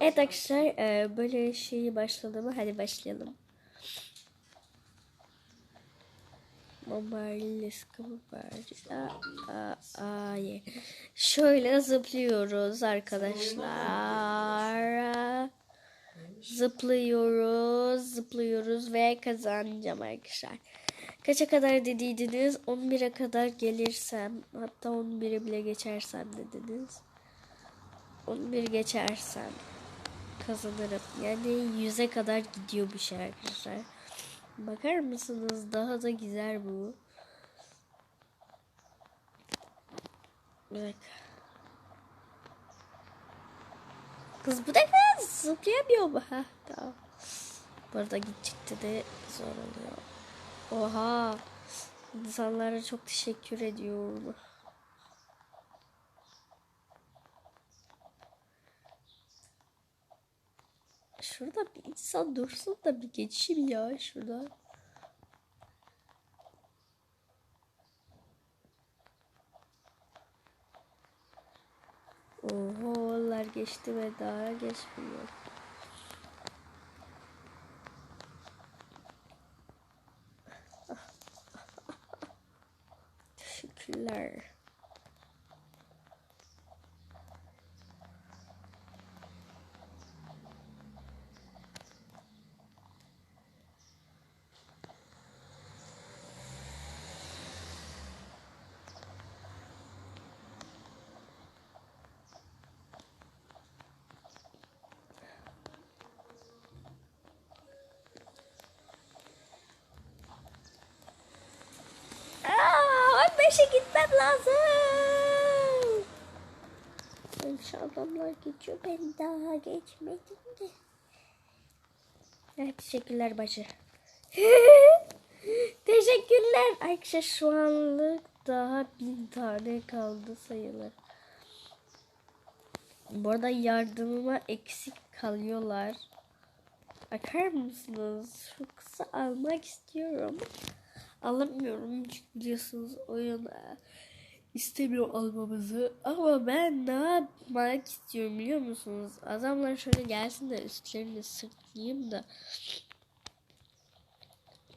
Evet arkadaşlar e, böyle şeyi başladı mı? Hadi başlayalım. Şöyle zıplıyoruz arkadaşlar. Zıplıyoruz, zıplıyoruz ve kazanacağım arkadaşlar. Kaça kadar dediydiniz? 11'e kadar gelirsem, hatta 11'e bile geçersem dediniz. 11 geçersem kazanırım. Yani 100'e kadar gidiyor bu şey arkadaşlar. Bakar mısınız? Daha da güzel bu. Bir. Kız bu defa zıplayamıyor mu? Heh, tamam. Bu arada gidecekti de zor oluyor. Oha. İnsanlara çok teşekkür ediyorum. Şurada bir insan dursun da bir geçeyim ya şurada. Oho onlar geçti ve daha geçmiyor. Teşekkürler. 15'e gitmem lazım. Şu adamlar geçiyor. Ben daha geçmedim de. Evet, teşekkürler bacı. teşekkürler. Arkadaşlar şu anlık daha bin tane kaldı sayılır. Bu arada yardımıma eksik kalıyorlar. Bakar mısınız? Şu kısa almak istiyorum. Alamıyorum çünkü biliyorsunuz oyun e, istemiyor almamızı. Ama ben ne yapmak istiyorum biliyor musunuz? Adamlar şöyle gelsin de üstlerini sırtlayayım da.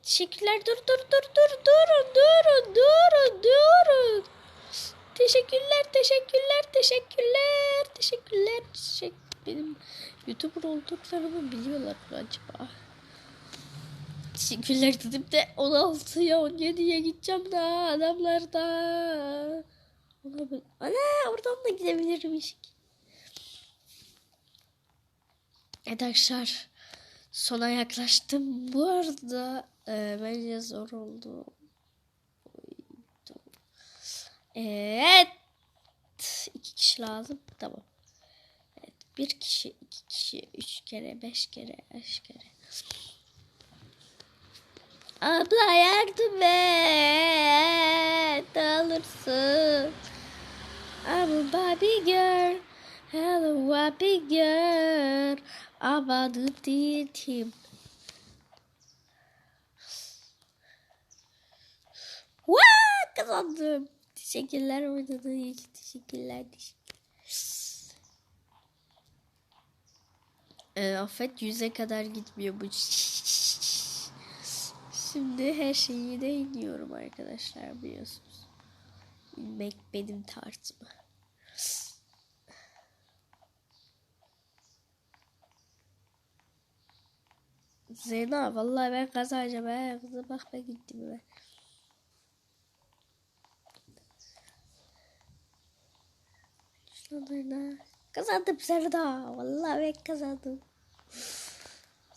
Teşekkürler dur dur dur dur durun durun durun durun. Teşekkürler teşekkürler teşekkürler teşekkürler. Teşekkür benim YouTuber olduklarımı biliyorlar mı acaba? Teşekkürler dedim de 16'ya 17'ye gideceğim daha adamlar da. Ana oradan da gidebilirmiş. Evet arkadaşlar sona yaklaştım. Bu arada e, bence zor oldu. Evet. iki kişi lazım. Tamam. Evet. Bir kişi, iki kişi, üç kere, beş kere, beş kere. Abla yardım et. Olursun. I'm a Barbie girl. Hello Barbie girl. Ama değilim. Vaa kazandım. Teşekkürler oynadığın için. Teşekkürler. teşekkürler. E, affet yüze kadar gitmiyor bu. Şimdi her şeyi de iniyorum arkadaşlar biliyorsunuz. İnmek benim tarzım. Zeyna vallahi ben kazanacağım he. Kızım bak ben gittim ben. Şunlarına kazandım Zerda. Vallahi ben kazandım.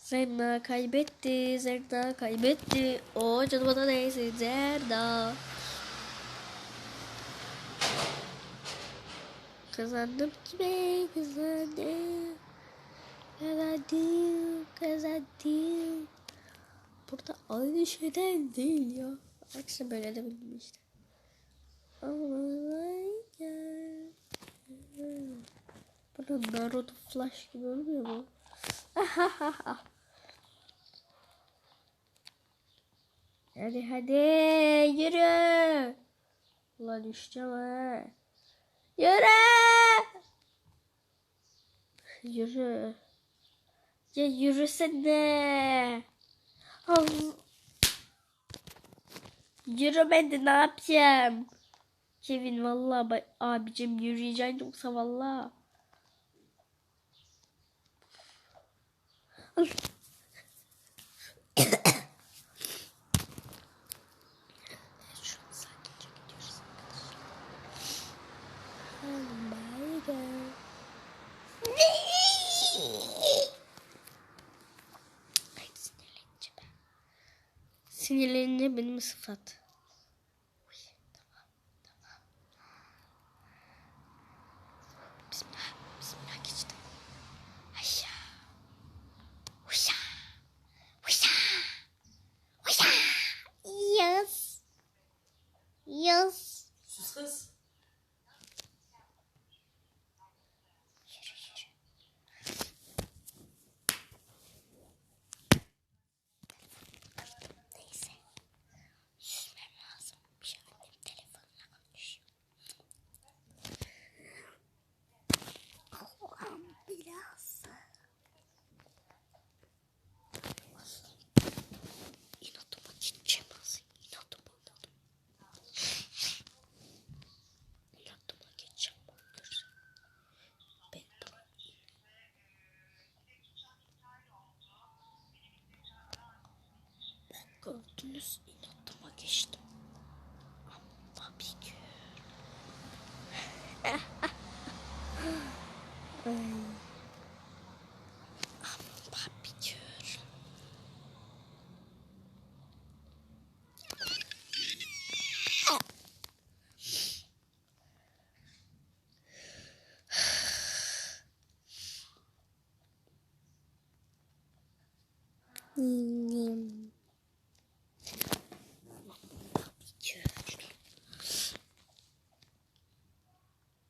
Zerda kaybetti. Zerda kaybetti. O canım bana neyse Zerda. Kazandım kime kazandım. Kazandım. Kazandım. Burada aynı şeyden değil ya. Akşam böyle de bildim işte. Burada Naruto Flash gibi olmuyor mu? hadi hadi yürü. Ulan düşeceğim ha. Yürü. Yürü. Ya yürüsene. Al. Yürü ben de ne yapayım? Kevin vallahi ba- abicim yürüyeceksin yoksa vallahi. Al. Şunu sakince gidiyoruz arkadaşlar. Oh my god. Ay sinirlenince ben. Sinirlenince benim sıfat. Uy, tamam, tamam. Bismillah, bismillah geçtim. Ayya. Uyya. Uyya. Uyya. Yes. Yes. Sus kız. Yürü yürü. Neyse. Süsmem lazım. Bir şey annem telefonla konuşuyor. Allah'ım bilası. İnatıma gideceğim aslında. İnatıma inatıma. İnatıma geçeceğim. Görürsen. Ben de Ben gördünüz inatıma geçtim. Ama bir gün. Ay. Ama bir gün. Hmm.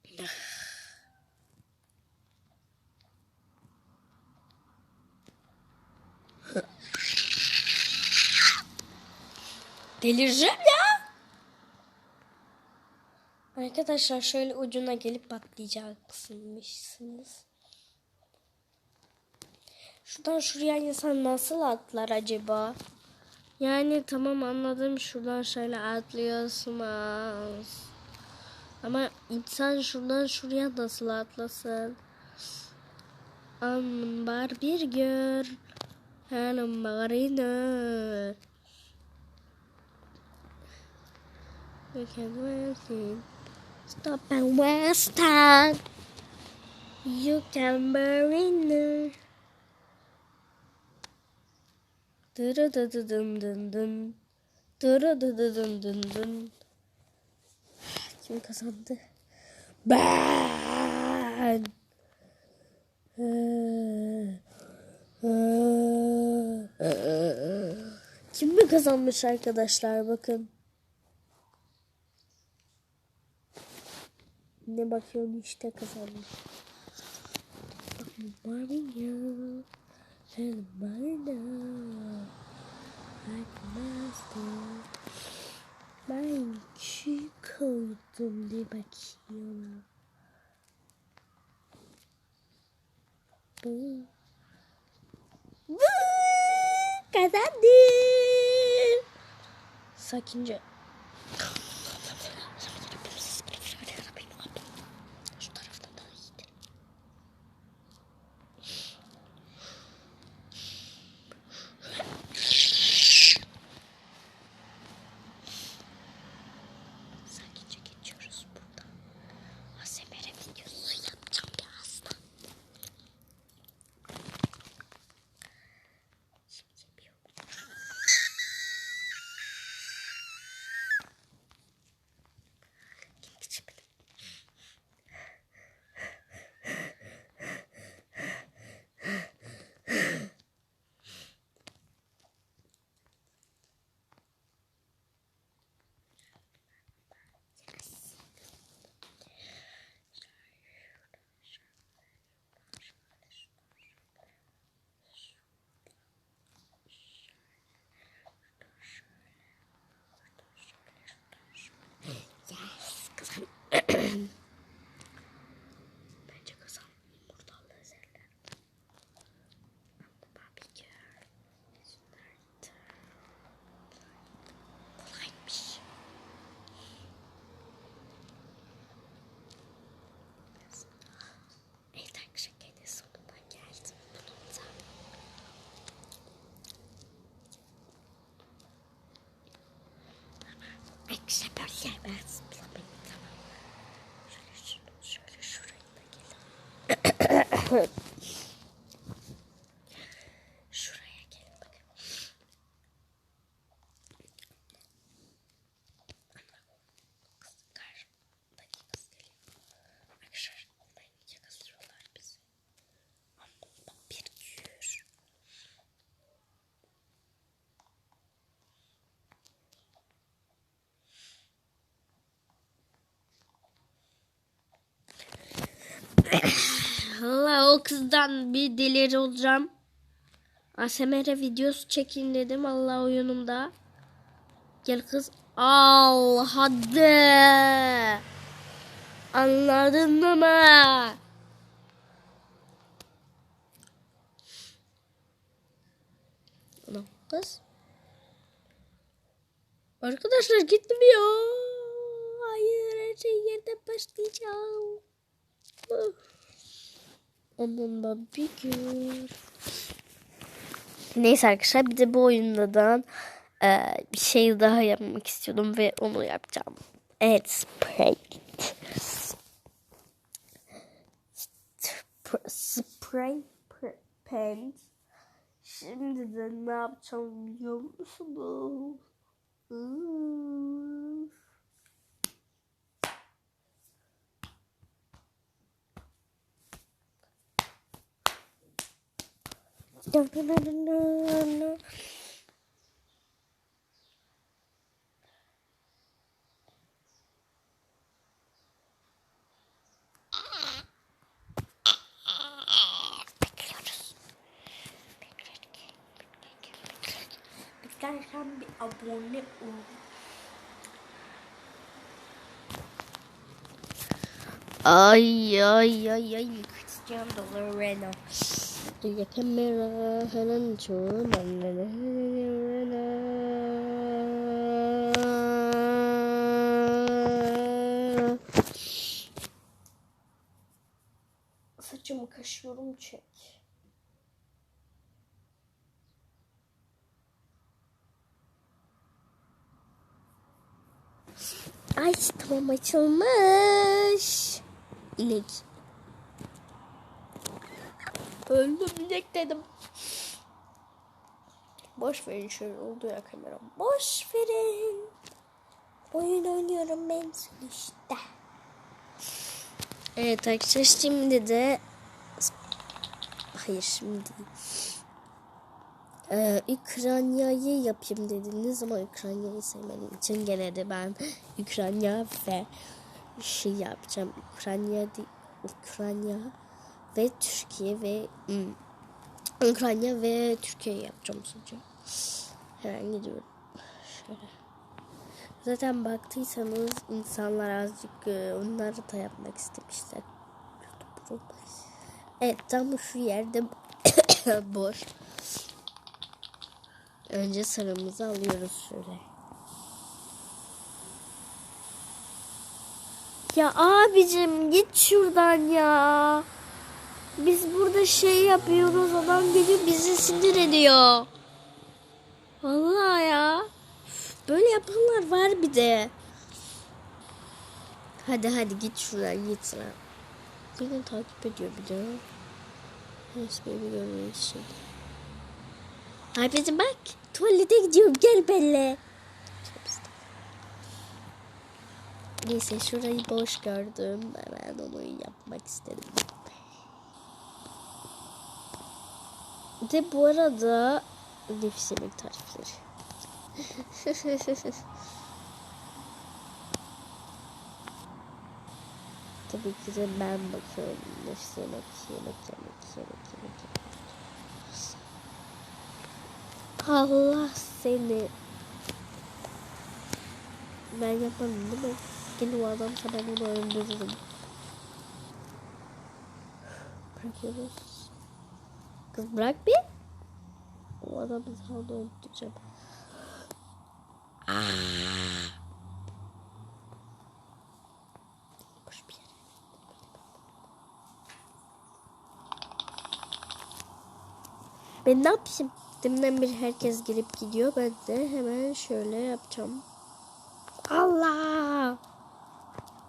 Bir gün. Delireceğim ya. Arkadaşlar şöyle ucuna gelip patlayacaksınmışsınız. Şuradan şuraya insan nasıl atlar acaba? Yani tamam anladım şuradan şöyle atlıyorsunuz. Ama insan şuradan şuraya nasıl atlasın? Ambar bir gör. Hanım marina. Win. Stop and waste time. You can marina. Dırı dı dı dın dın dın. Dırı dı dı dın dın dın. Kim kazandı? Ben. Kim mi kazanmış arkadaşlar bakın. Ne bakıyorum işte kazanmış. Maria. And Marina. Like master. Ben koydum diye bakıyorum. Bu. Kazandım. Sakince. bakın. Şuraya gelin bakın. Arkadaşlar ondan yakasıyorlar bizi. Ama bir gür. Ugh. Allah o kızdan bir delir olacağım. ASMR videosu çekin dedim Allah oyunumda. Gel kız. Al hadi. Anladın mı? Ulan kız. Arkadaşlar gitmiyor. Hayır her şey yerden başlayacağım. Onunla bir gün. Neyse arkadaşlar bir de bu oyundan e, bir şey daha yapmak istiyordum ve onu yapacağım. Evet spray. Sp- Spray paint. Şimdi de ne yapacağım biliyor musunuz? Beklerken bir abone ol. Ay ay ay ay Cristiano Lorena. Dia kamera hemen çoğu Saçımı kaşıyorum çek. Ay tamam açılmış. İnek. Öldüm inek dedim. Boş verin şöyle oldu ya kamera. Boş verin. Oyun oynuyorum ben işte. Evet arkadaşlar şimdi de hayır şimdi. Ee, Ukrayna'yı yapayım dediniz ama Ukrayna'yı sevmediğim için gene de ben Ukrayna ve şey yapacağım. Ukrayna Ukrayna ve Türkiye ve hmm, Ukrayna ve Türkiye yapacağım sadece. Hemen gidiyorum. Şöyle. Zaten baktıysanız insanlar azıcık e, onları da yapmak istemişler. Evet tam şu yerde boş. Önce sarımızı alıyoruz şöyle. Ya abicim git şuradan ya. Biz burada şey yapıyoruz adam geliyor bizi sinir ediyor. Vallahi ya. Böyle yapanlar var bir de. Hadi hadi git şuradan git sıra. Beni takip ediyor bir de. Neyse beni görmeyi. Abicim bak tuvalete gidiyorum gel benimle. Neyse şurayı boş gördüm. Hemen onu yapmak istedim. De bu arada nefis yemek tarifleri. Tabii ki de ben bakıyorum. Nefis yemek, yemek, yemek, yemek, yemek. Allah seni. Ben yapmadım değil mi? Gene o adamsa ben onu öldürürüm. Bırakıyoruz. Kız bırak bir. O adamı sana öldüreceğim. Bir. Ben ne yapayım? Deminden beri herkes gelip gidiyor. Ben de hemen şöyle yapacağım. Allah!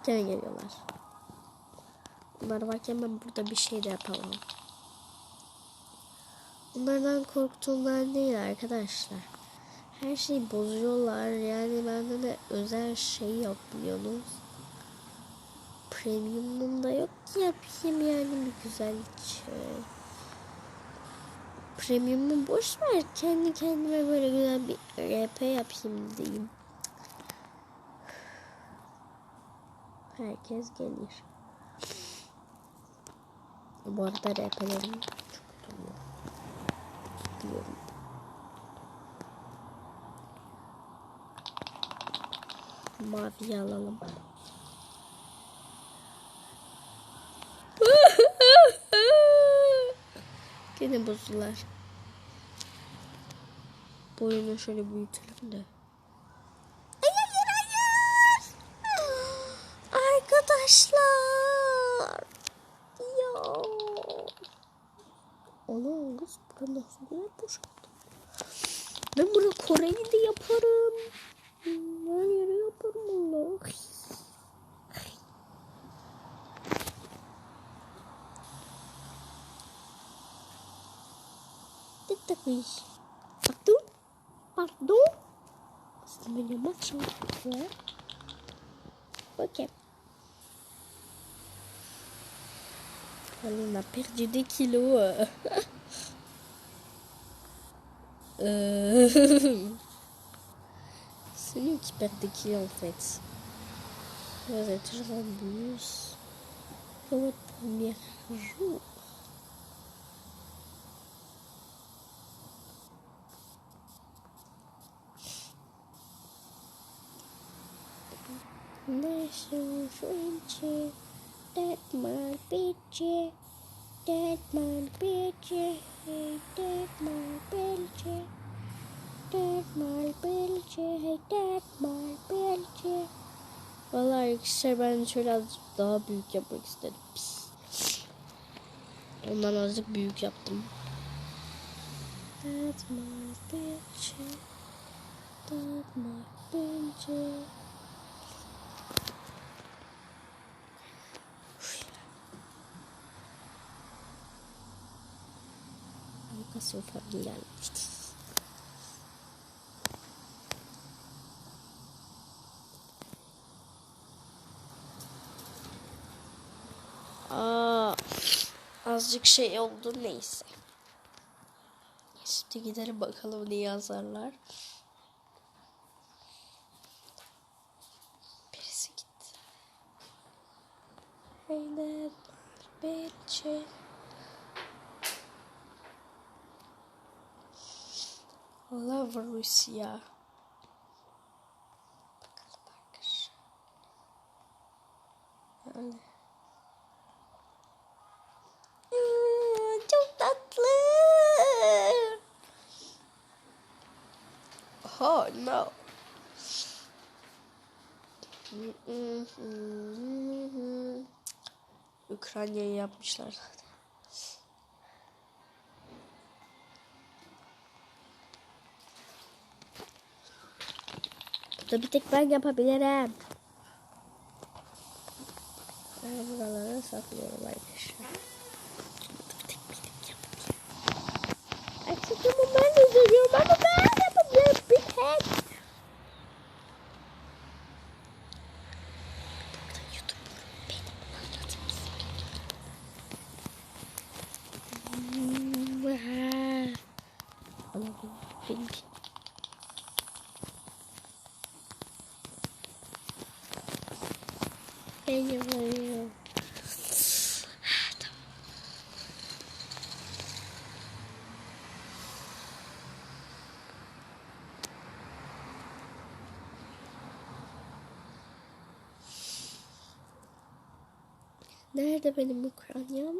Gene geliyorlar. Bunlar varken ben burada bir şey de yapamam. Bunlardan korktuğumdan değil arkadaşlar. Her şeyi bozuyorlar. Yani bende de özel şey yok biliyorsunuz. Premium'um da yok ki yapayım yani bir güzel şey. Premium'u boş ver. Kendi kendime böyle güzel bir RP yapayım diyeyim. Herkes gelir. Bu arada RP'lerim. Biliyorum. Maviyi alalım. Gene bozdular. Boyunu şöyle büyütelim de. Böyle boşalttım. Ben bunu Kore'yi de yaparım. Her yere yaparım iş. Pardon. Pardon. Le match. Ouais. Ok. On a perdu des kilos. euh. Euh, C'est nous qui perd des kilos en fait. Vous êtes toujours en bus. Pour votre premier jour. National Frenchie, that my bitchy, that my bitchy, hey, that my bitchy, that my bitchy, hey, that my bitchy. Vallahi arkadaşlar ben şöyle azıcık daha büyük yapmak istedim. Pis. Ondan azıcık büyük yaptım. That's my bitchy, that my bitchy. Ufak gelmişti. Azıcık şey oldu neyse. Şimdi gidelim bakalım ne yazarlar. Birisi gitti. Hey that bitch. Love Rusya. Bakalım arkadaşlar. Yani. Aa, Çok tatlı. Oh no. Ukrayna'yı yapmışlar zaten. Burada bir tek ben yapabilirim. Ben buraları saklıyorum arkadaşlar. Burada bir tek benim yapabilirim. Aksiyonu ben de görüyorum ama ben yapabilirim bir tek. Burada YouTube benim anlatmasım gerekiyor. Ama benim Nerede benim Ukraynam?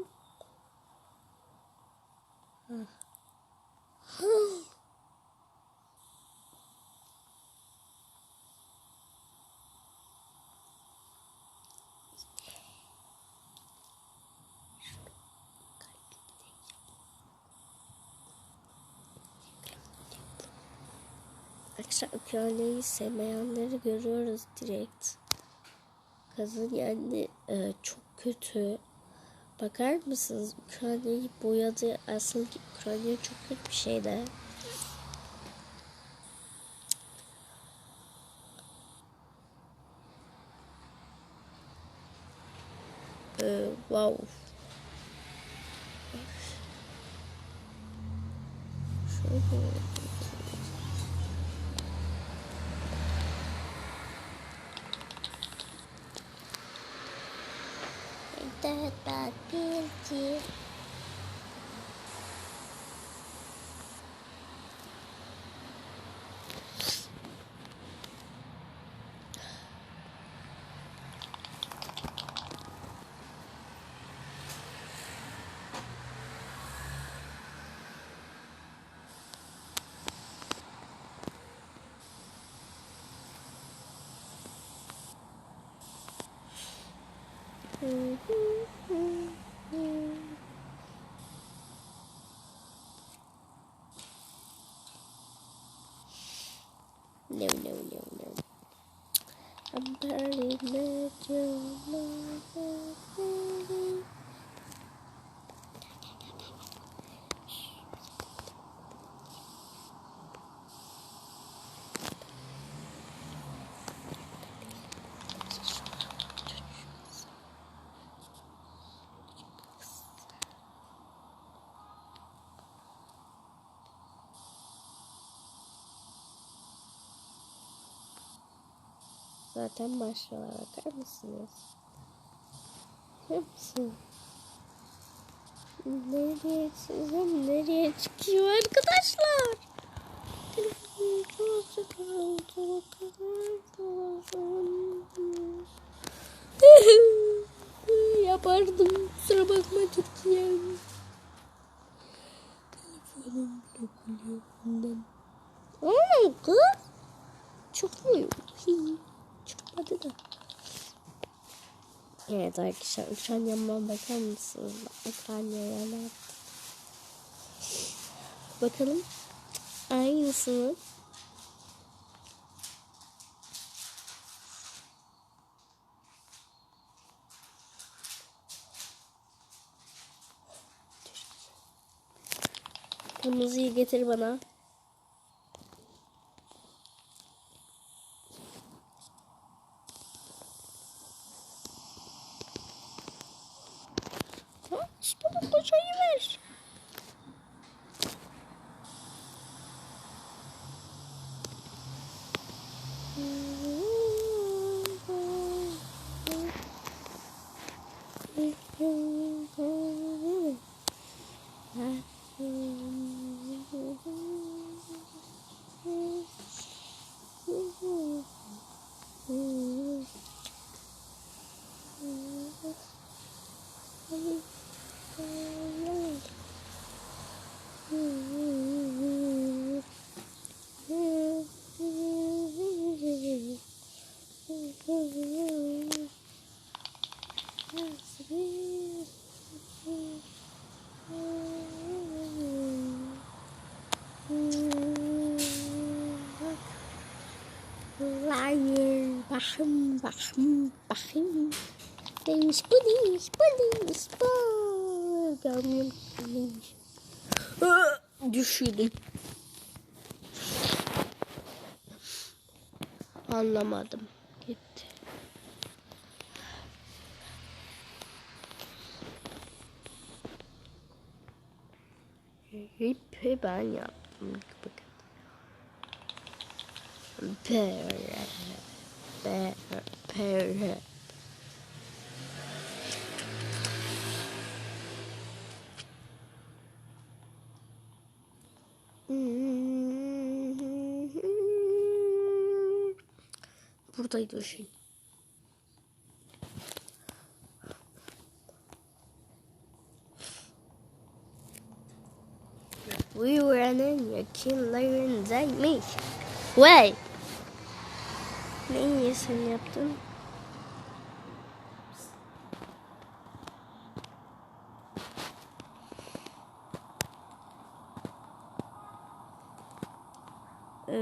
Arkadaşlar Ukrayna'yı sevmeyenleri görüyoruz direkt. Kadın yani e, çok kötü. Bakar mısınız? Ukrayna'yı boyadı. Aslında Ukrayna çok kötü bir şey de. E, wow. Şöyle. da da da No, no, no, no. I'm burning the Zaten başlıyorlar bakar mısınız? Hepsi. Nereye çizim nereye çıkıyor arkadaşlar? Telefonum çok kaldı. Yapardım. Kusura bakma Türkiye'm. Telefonum dokunuyor bundan. Aa kız. Çıkmıyor. Çıkmadı da. Evet arkadaşlar uçan yanıma bakar mısınız? Uçan yana. Bakalım. Aynısı mı? Kırmızıyı getir bana. Bakım. Neymiş bu neymiş, bu neymiş bu. Görmüyorum. Aa, Düşürdüm. Anlamadım. Gitti. Hep ben yaptım. Bakın. Böyle. Böyle. Böyle. Buradaydı o şey. Uyuranın yakınlarındaymış. Vay! Ne iyi sen yaptın? Ee,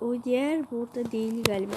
o diğer burada değil galiba.